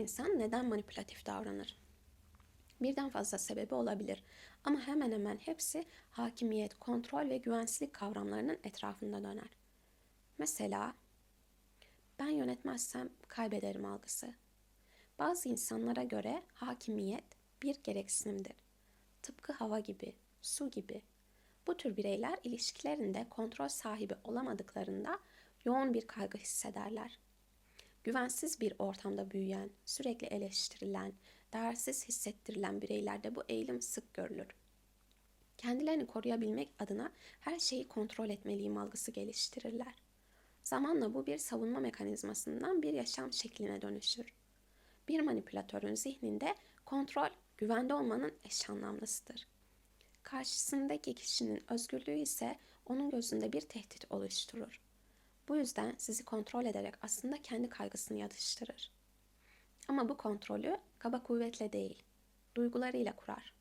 insan neden manipülatif davranır? Birden fazla sebebi olabilir ama hemen hemen hepsi hakimiyet, kontrol ve güvensizlik kavramlarının etrafında döner. Mesela ben yönetmezsem kaybederim algısı. Bazı insanlara göre hakimiyet bir gereksinimdir. Tıpkı hava gibi, su gibi. Bu tür bireyler ilişkilerinde kontrol sahibi olamadıklarında yoğun bir kaygı hissederler. Güvensiz bir ortamda büyüyen, sürekli eleştirilen, değersiz hissettirilen bireylerde bu eğilim sık görülür. Kendilerini koruyabilmek adına her şeyi kontrol etmeliyim algısı geliştirirler. Zamanla bu bir savunma mekanizmasından bir yaşam şekline dönüşür. Bir manipülatörün zihninde kontrol, güvende olmanın eş anlamlısıdır. Karşısındaki kişinin özgürlüğü ise onun gözünde bir tehdit oluşturur. Bu yüzden sizi kontrol ederek aslında kendi kaygısını yatıştırır. Ama bu kontrolü kaba kuvvetle değil, duygularıyla kurar.